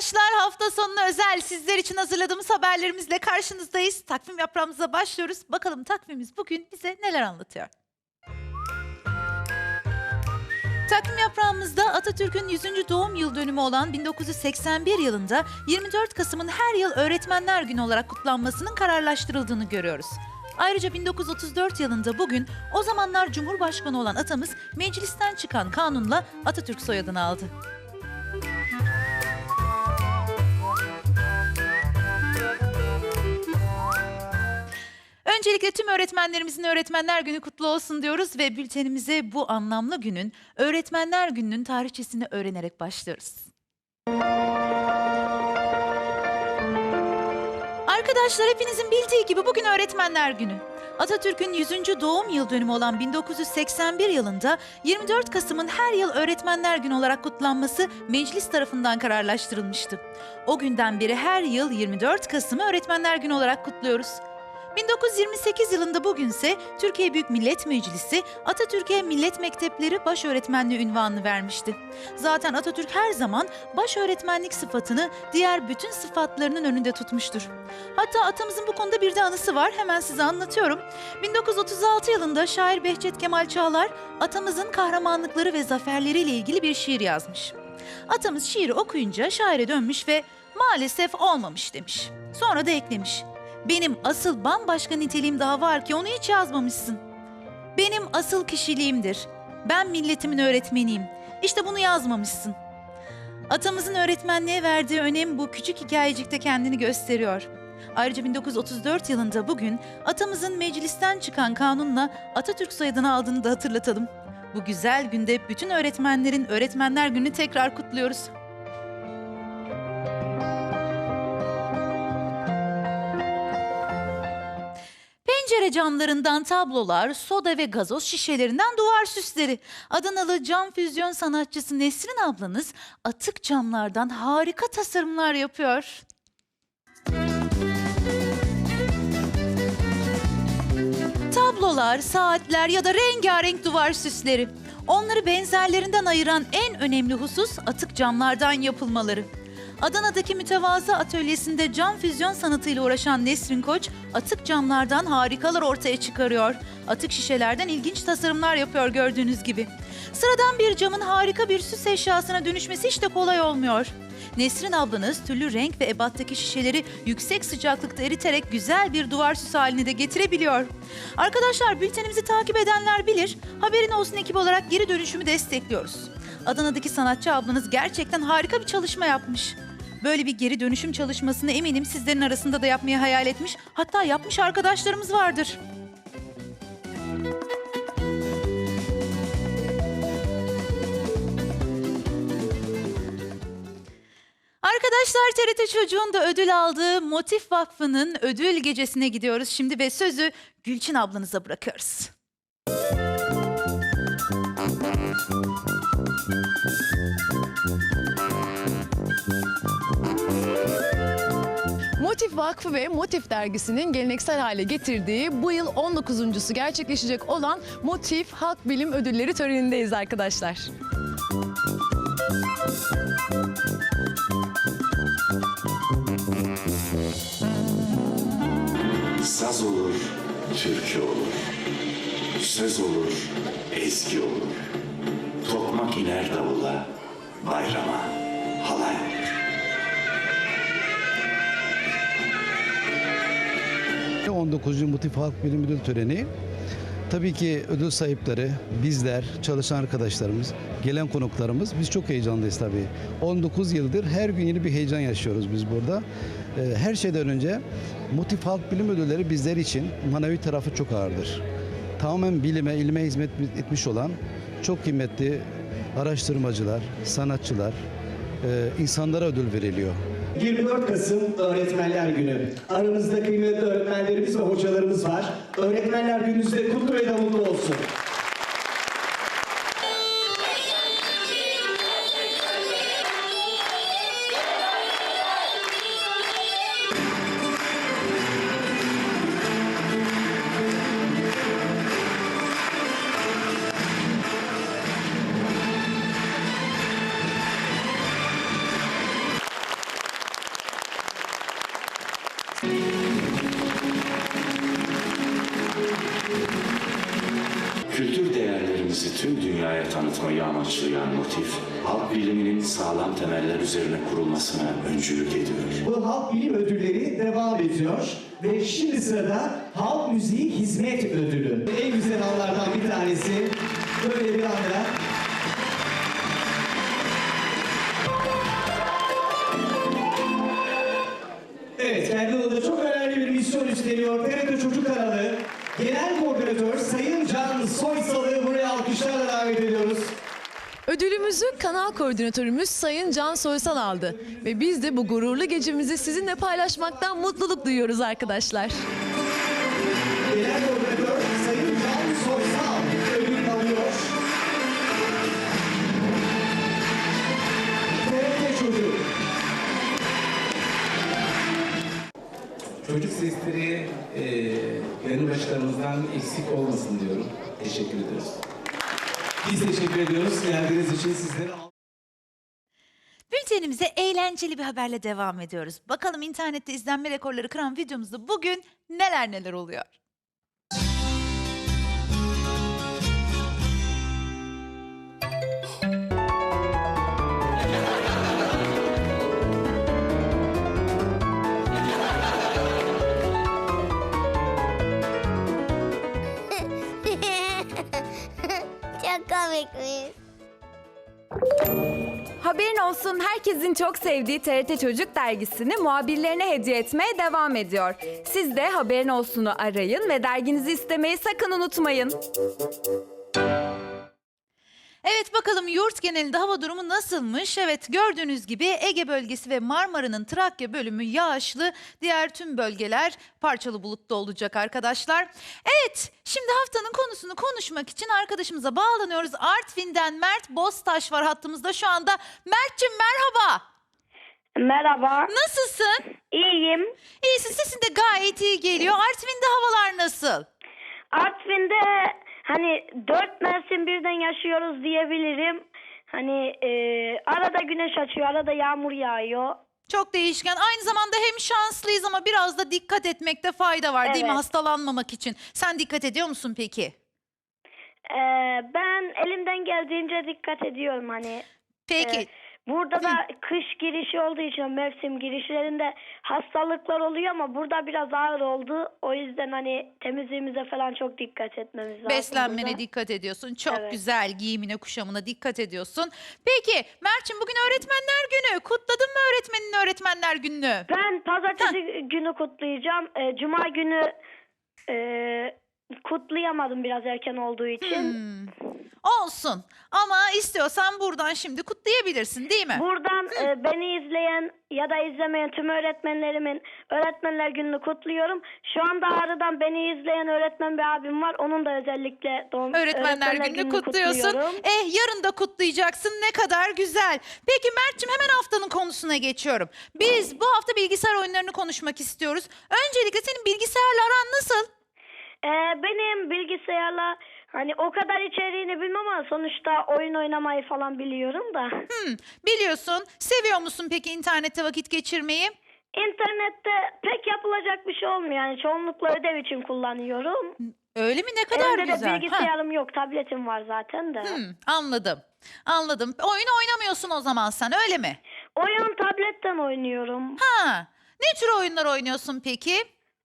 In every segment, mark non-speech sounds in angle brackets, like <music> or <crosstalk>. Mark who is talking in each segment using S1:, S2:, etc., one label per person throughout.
S1: arkadaşlar. Hafta sonuna özel sizler için hazırladığımız haberlerimizle karşınızdayız. Takvim yaprağımıza başlıyoruz. Bakalım takvimimiz bugün bize neler anlatıyor? Takvim yaprağımızda Atatürk'ün 100. doğum yıl dönümü olan 1981 yılında 24 Kasım'ın her yıl Öğretmenler Günü olarak kutlanmasının kararlaştırıldığını görüyoruz. Ayrıca 1934 yılında bugün o zamanlar Cumhurbaşkanı olan atamız meclisten çıkan kanunla Atatürk soyadını aldı. Öncelikle tüm öğretmenlerimizin Öğretmenler Günü kutlu olsun diyoruz ve bültenimize bu anlamlı günün Öğretmenler Günü'nün tarihçesini öğrenerek başlıyoruz. Arkadaşlar hepinizin bildiği gibi bugün Öğretmenler Günü. Atatürk'ün 100. doğum yıl dönümü olan 1981 yılında 24 Kasım'ın her yıl Öğretmenler Günü olarak kutlanması meclis tarafından kararlaştırılmıştı. O günden beri her yıl 24 Kasım'ı Öğretmenler Günü olarak kutluyoruz. 1928 yılında bugünse Türkiye Büyük Millet Meclisi Atatürk'e millet mektepleri baş öğretmenliği ünvanını vermişti. Zaten Atatürk her zaman baş öğretmenlik sıfatını diğer bütün sıfatlarının önünde tutmuştur. Hatta atamızın bu konuda bir de anısı var. Hemen size anlatıyorum. 1936 yılında şair Behçet Kemal Çağlar atamızın kahramanlıkları ve zaferleriyle ilgili bir şiir yazmış. Atamız şiiri okuyunca şaire dönmüş ve maalesef olmamış demiş. Sonra da eklemiş. Benim asıl bambaşka niteliğim daha var ki onu hiç yazmamışsın. Benim asıl kişiliğimdir. Ben milletimin öğretmeniyim. İşte bunu yazmamışsın. Atamızın öğretmenliğe verdiği önem bu küçük hikayecikte kendini gösteriyor. Ayrıca 1934 yılında bugün atamızın meclisten çıkan kanunla Atatürk soyadını aldığını da hatırlatalım. Bu güzel günde bütün öğretmenlerin Öğretmenler Günü tekrar kutluyoruz. Pencere camlarından tablolar, soda ve gazoz şişelerinden duvar süsleri. Adanalı cam füzyon sanatçısı Nesrin ablanız atık camlardan harika tasarımlar yapıyor. Tablolar, saatler ya da rengarenk duvar süsleri. Onları benzerlerinden ayıran en önemli husus atık camlardan yapılmaları. Adana'daki mütevazı atölyesinde cam füzyon sanatıyla uğraşan Nesrin Koç, atık camlardan harikalar ortaya çıkarıyor. Atık şişelerden ilginç tasarımlar yapıyor gördüğünüz gibi. Sıradan bir camın harika bir süs eşyasına dönüşmesi hiç de kolay olmuyor. Nesrin ablanız türlü renk ve ebattaki şişeleri yüksek sıcaklıkta eriterek güzel bir duvar süsü haline de getirebiliyor. Arkadaşlar bültenimizi takip edenler bilir, haberin olsun ekip olarak geri dönüşümü destekliyoruz. Adana'daki sanatçı ablanız gerçekten harika bir çalışma yapmış. Böyle bir geri dönüşüm çalışmasını eminim sizlerin arasında da yapmayı hayal etmiş, hatta yapmış arkadaşlarımız vardır. Arkadaşlar TRT Çocuğun da ödül aldığı Motif Vakfı'nın ödül gecesine gidiyoruz şimdi ve sözü Gülçin ablanıza bırakıyoruz.
S2: Motif Vakfı ve Motif Dergisi'nin geleneksel hale getirdiği bu yıl 19.sü gerçekleşecek olan Motif Halk Bilim Ödülleri törenindeyiz arkadaşlar.
S3: Saz olur, türkü olur. Söz olur, ezgi olur. Tokmak iner davula, bayrama, halay olur.
S4: 19. Motif Halk Bilim Ödül Töreni. Tabii ki ödül sahipleri, bizler, çalışan arkadaşlarımız, gelen konuklarımız biz çok heyecanlıyız tabii. 19 yıldır her gün yeni bir heyecan yaşıyoruz biz burada. Ee, Her şeyden önce Motif Halk Bilim Ödülleri bizler için manevi tarafı çok ağırdır. Tamamen bilime, ilme hizmet etmiş olan çok kıymetli araştırmacılar, sanatçılar, e, insanlara ödül veriliyor.
S5: 24 Kasım Öğretmenler Günü. Aramızda kıymetli öğretmenlerimiz ve hocalarımız var. Öğretmenler Gününüz de kutlu ve davullu olsun.
S3: Sağlam temeller üzerine kurulmasına öncülük ediyor.
S5: Bu halk bilim ödülleri devam ediyor. Ve şimdi sırada halk müziği hizmet ödülü. En güzel anlardan bir tanesi. Böyle bir anda Evet, kendi alanında çok önemli bir misyon üstleniyor. TRT Çocuk Kanalı Genel Koordinatör Sayın Can Soysal'ı
S2: Ödülümüzü kanal koordinatörümüz Sayın Can Soysal aldı. Ve biz de bu gururlu gecemizi sizinle paylaşmaktan mutluluk duyuyoruz arkadaşlar.
S5: Genel Koordinatör Sayın Can Soysal ödül alıyor. TRT Çocuk.
S6: Çocuk sesleri e, yanı başlarımızdan eksik olmasın diyorum. Teşekkür ediyoruz.
S5: Biz teşekkür ediyoruz geldiğiniz için sizlere.
S1: Bültenimize eğlenceli bir haberle devam ediyoruz. Bakalım internette izlenme rekorları kıran videomuzda bugün neler neler oluyor.
S7: Olsun herkesin çok sevdiği TRT Çocuk dergisini muhabirlerine hediye etmeye devam ediyor. Siz de Haberin Olsun'u arayın ve derginizi istemeyi sakın unutmayın.
S1: Evet bakalım yurt genelinde hava durumu nasılmış? Evet gördüğünüz gibi Ege bölgesi ve Marmara'nın Trakya bölümü yağışlı. Diğer tüm bölgeler parçalı bulutlu olacak arkadaşlar. Evet şimdi haftanın konusunu konuşmak için arkadaşımıza bağlanıyoruz. Artvin'den Mert Boztaş var hattımızda şu anda. Mert'cim merhaba.
S8: Merhaba.
S1: Nasılsın?
S8: İyiyim.
S1: İyisin sesin de gayet iyi geliyor. Artvin'de havalar nasıl?
S8: Artvin'de hani dört mevsim birden yaşıyoruz diyebilirim. Hani e, arada güneş açıyor, arada yağmur yağıyor.
S1: Çok değişken. Aynı zamanda hem şanslıyız ama biraz da dikkat etmekte fayda var değil mi?
S8: Evet.
S1: Hastalanmamak için. Sen dikkat ediyor musun peki?
S8: E, ben elimden geldiğince dikkat ediyorum hani.
S1: Peki.
S8: Evet. Burada da kış girişi olduğu için mevsim girişlerinde hastalıklar oluyor ama burada biraz ağır oldu. O yüzden hani temizliğimize falan çok dikkat etmemiz lazım.
S1: Beslenmene
S8: burada.
S1: dikkat ediyorsun. Çok
S8: Evet.
S1: güzel giyimine, kuşamına dikkat ediyorsun. Peki Mert'cim bugün öğretmenler günü. Kutladın mı öğretmenin öğretmenler gününü?
S8: Ben pazartesi günü kutlayacağım. Ee, Cuma günü e, kutlayamadım biraz erken olduğu için.
S1: Hmm. Olsun. Ama istiyorsan buradan şimdi kutlayabilirsin değil mi?
S8: Buradan e, beni izleyen ya da izlemeyen tüm öğretmenlerimin öğretmenler gününü kutluyorum. Şu anda Ağrı'dan beni izleyen öğretmen bir abim var. Onun da özellikle doğum
S1: Öğretmenler gününü kutluyorsun.
S8: kutluyorum.
S1: Eh yarın da kutlayacaksın. Ne kadar güzel. Peki Mert'cim hemen haftanın konusuna geçiyorum. Biz bu hafta bilgisayar oyunlarını konuşmak istiyoruz. Öncelikle senin bilgisayarla aran nasıl?
S8: Ee, benim bilgisayarla hani o kadar içeriğini bilmem ama sonuçta oyun oynamayı falan biliyorum da.
S1: Hmm, biliyorsun. Seviyor musun peki internette vakit geçirmeyi?
S8: İnternette pek yapılacak bir şey olmuyor. Yani çoğunlukla ödev için kullanıyorum.
S1: Öyle mi? Ne kadar
S8: Evde
S1: güzel.
S8: de
S1: Ha,
S8: bilgisayarım yok, tabletim var zaten de.
S1: hmm, anladım. Anladım. Oyun oynamıyorsun o zaman sen öyle mi?
S8: Oyun tabletten oynuyorum.
S1: Ha. Ne tür oyunlar oynuyorsun peki?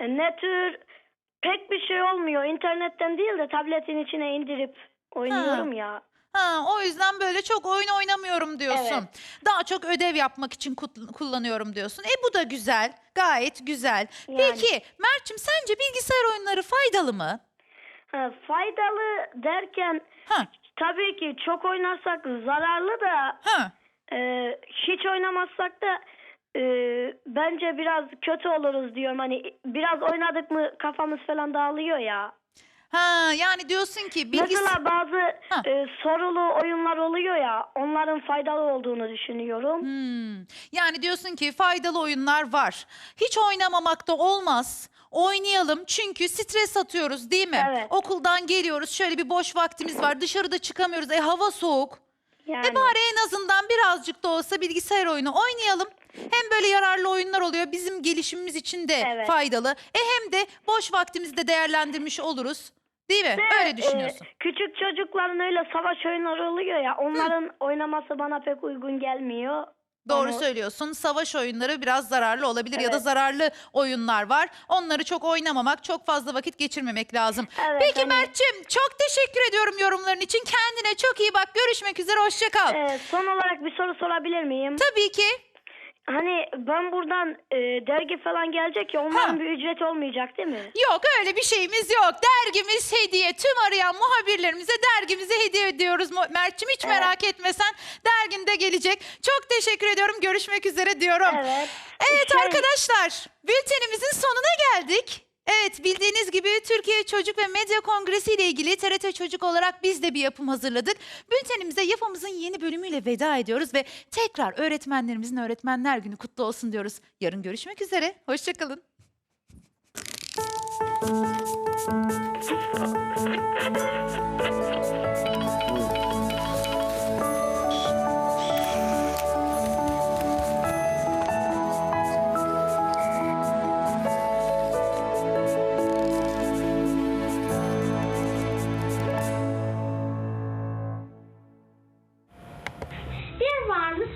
S8: E, Ne tür pek bir şey olmuyor. İnternetten değil de tabletin içine indirip oynuyorum ya.
S1: Ha, o yüzden böyle çok oyun oynamıyorum diyorsun.
S8: Evet.
S1: Daha çok ödev yapmak için kut- kullanıyorum diyorsun. E bu da güzel. Gayet güzel.
S8: Yani.
S1: Peki Mert'cim sence bilgisayar oyunları faydalı mı?
S8: Ha, faydalı derken
S1: Ha.
S8: tabii ki çok oynarsak zararlı da
S1: Ha.
S8: e, hiç oynamazsak da e, bence biraz kötü oluruz diyorum. Hani biraz oynadık mı kafamız falan dağılıyor ya.
S1: Ha yani diyorsun ki bilgisayar
S8: Mesela bazı
S1: Ha.
S8: e, sorulu oyunlar oluyor ya onların faydalı olduğunu düşünüyorum.
S1: Hmm. Yani diyorsun ki faydalı oyunlar var. Hiç oynamamak da olmaz. Oynayalım çünkü stres atıyoruz değil mi?
S8: Evet.
S1: Okuldan geliyoruz şöyle bir boş vaktimiz var dışarıda çıkamıyoruz. E hava soğuk.
S8: Yani
S1: E bari en azından birazcık da olsa bilgisayar oyunu oynayalım. Hem böyle yararlı oyunlar oluyor bizim gelişimimiz için de
S8: Evet.
S1: faydalı. E hem de boş vaktimizi de değerlendirmiş oluruz. Değil mi?
S8: Ve,
S1: Öyle düşünüyorsun.
S8: e, küçük çocukların öyle savaş oyunları oluyor ya onların oynaması bana pek uygun gelmiyor.
S1: Doğru
S8: Ama-
S1: söylüyorsun. Savaş oyunları biraz zararlı olabilir ya da
S8: Evet.
S1: zararlı oyunlar var. Onları çok oynamamak, çok fazla vakit geçirmemek lazım.
S8: Evet,
S1: Peki
S8: hani-
S1: Mert'cim çok teşekkür ediyorum yorumların için. Kendine çok iyi bak. Görüşmek üzere. Hoşça kal.
S8: E, son olarak bir soru sorabilir miyim?
S1: Tabii ki.
S8: Hani ben buradan e, dergi falan gelecek ya onların
S1: Ha.
S8: bir ücret olmayacak değil mi?
S1: Yok öyle bir şeyimiz yok. Dergimiz hediye. Tüm arayan muhabirlerimize dergimizi hediye ediyoruz Mo- Mert'cim. Hiç merak etme sen. Dergin de gelecek. Çok teşekkür ediyorum. Görüşmek üzere diyorum.
S8: Evet.
S1: Evet
S8: Şey-
S1: arkadaşlar bültenimizin sonuna geldik. Evet bildiğiniz gibi Türkiye Çocuk ve Medya Kongresi ile ilgili TRT Çocuk olarak biz de bir yapım hazırladık. Bültenimize yapımızın yeni bölümüyle veda ediyoruz ve tekrar öğretmenlerimizin Öğretmenler Günü kutlu olsun diyoruz. Yarın görüşmek üzere. Hoşçakalın.
S9: Bir <laughs> varmış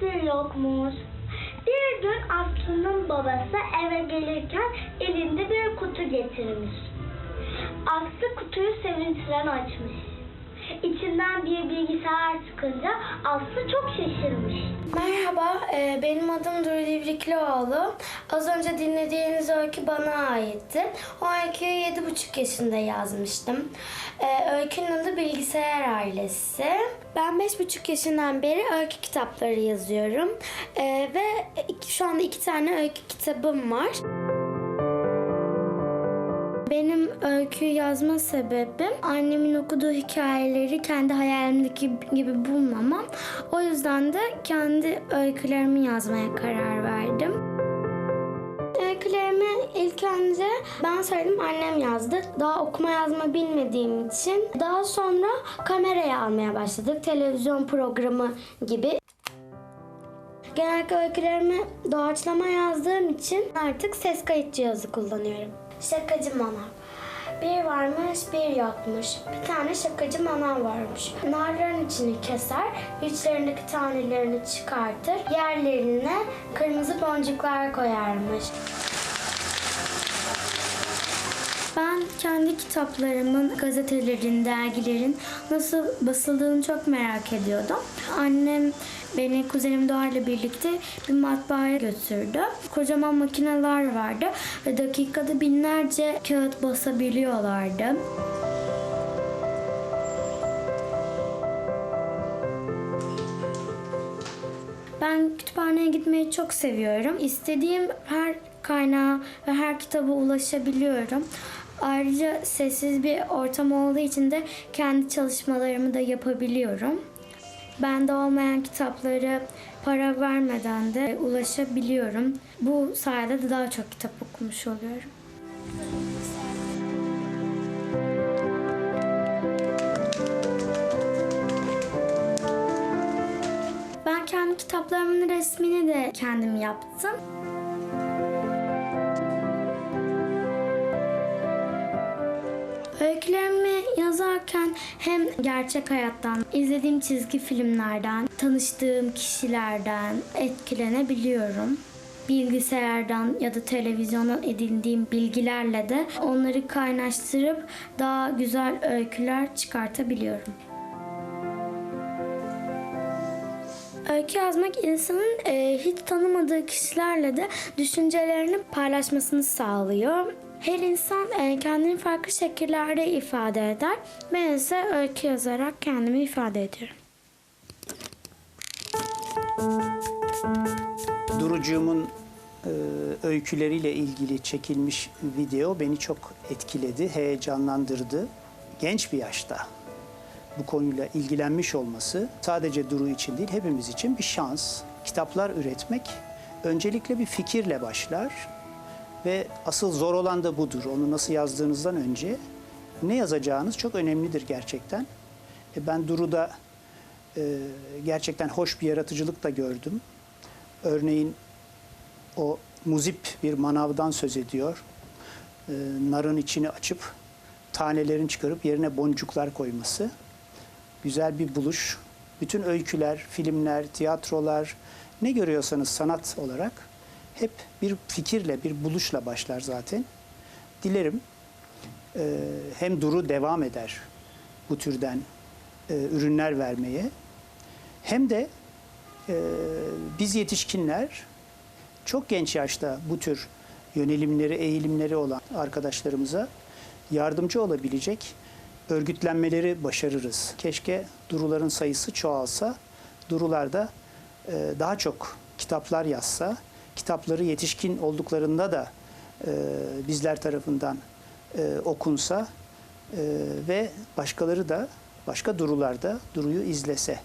S9: bir yokmuş. Bir gün Aslı'nın babası eve gelirken elinde bir kutu getirmiş. Aslı kutuyu sevinçle açmış. İçinden bir bilgisayar çıkınca Aslı çok şaşırmış.
S10: Merhaba, e, benim adım Duru Divriklioğlu. Az önce dinlediğiniz öykü bana aitti. O öyküyü 7,5 yaşında yazmıştım. E, Öykünün adı Bilgisayar Ailesi. Ben 5,5 yaşından beri öykü kitapları yazıyorum. E, Ve şu anda iki tane öykü kitabım var. Benim öykü yazma sebebim annemin okuduğu hikayeleri kendi hayalimdeki gibi bulmamam. O yüzden de kendi öykülerimi yazmaya karar verdim. Öykülerimi ilk önce ben söyledim annem yazdı. Daha okuma yazma bilmediğim için. Daha sonra kameraya almaya başladık. Televizyon programı gibi. Genellikle öykülerimi doğaçlama yazdığım için artık ses kayıt cihazı kullanıyorum. Şakacı manav. Bir varmış bir yokmuş. Bir tane şakacı manav varmış. Narların içini keser, içlerindeki tanelerini çıkartır, yerlerine kırmızı boncuklar koyarmış. Ben kendi kitaplarımın, gazetelerin, dergilerin nasıl basıldığını çok merak ediyordum. Annem beni kuzenim Doğa ile birlikte bir matbaaya götürdü. Kocaman makineler vardı ve dakikada binlerce kağıt basabiliyorlardı. Ben kütüphaneye gitmeyi çok seviyorum. İstediğim her kaynağa ve her kitaba ulaşabiliyorum. Ayrıca sessiz bir ortam olduğu için de kendi çalışmalarımı da yapabiliyorum. Bende olmayan kitapları para vermeden de ulaşabiliyorum. Bu sayede de daha çok kitap okumuş oluyorum. Ben kendi kitaplarımın resmini de kendim yaptım. Öykülerimi yazarken hem gerçek hayattan, izlediğim çizgi filmlerden, tanıştığım kişilerden etkilenebiliyorum. Bilgisayardan ya da televizyondan edindiğim bilgilerle de onları kaynaştırıp daha güzel öyküler çıkartabiliyorum. Öykü yazmak insanın e, hiç tanımadığı kişilerle de düşüncelerini paylaşmasını sağlıyor. Her insan e, kendini farklı şekillerde ifade eder. Ben ise öykü yazarak kendimi ifade ediyorum.
S11: Durucuğumun e, öyküleriyle ilgili çekilmiş video beni çok etkiledi, heyecanlandırdı. Genç bir yaşta bu konuyla ilgilenmiş olması sadece Duru için değil hepimiz için bir şans. Kitaplar üretmek öncelikle bir fikirle başlar ve asıl zor olan da budur. Onu nasıl yazdığınızdan önce ne yazacağınız çok önemlidir gerçekten. E, ben Duru'da e, gerçekten hoş bir yaratıcılık da gördüm. Örneğin o muzip bir manavdan söz ediyor. Ee, narın içini açıp tanelerini çıkarıp yerine boncuklar koyması. Güzel bir buluş. Bütün öyküler, filmler, tiyatrolar ne görüyorsanız sanat olarak hep bir fikirle, bir buluşla başlar zaten. Dilerim e, hem Duru devam eder bu türden e, ürünler vermeye hem de e, biz yetişkinler çok genç yaşta bu tür yönelimleri, eğilimleri olan arkadaşlarımıza yardımcı olabilecek örgütlenmeleri başarırız. Keşke duruların sayısı çoğalsa, durularda e, daha çok kitaplar yazsa, kitapları yetişkin olduklarında da e, bizler tarafından e, okunsa e, ve başkaları da başka durularda duruyu izlese.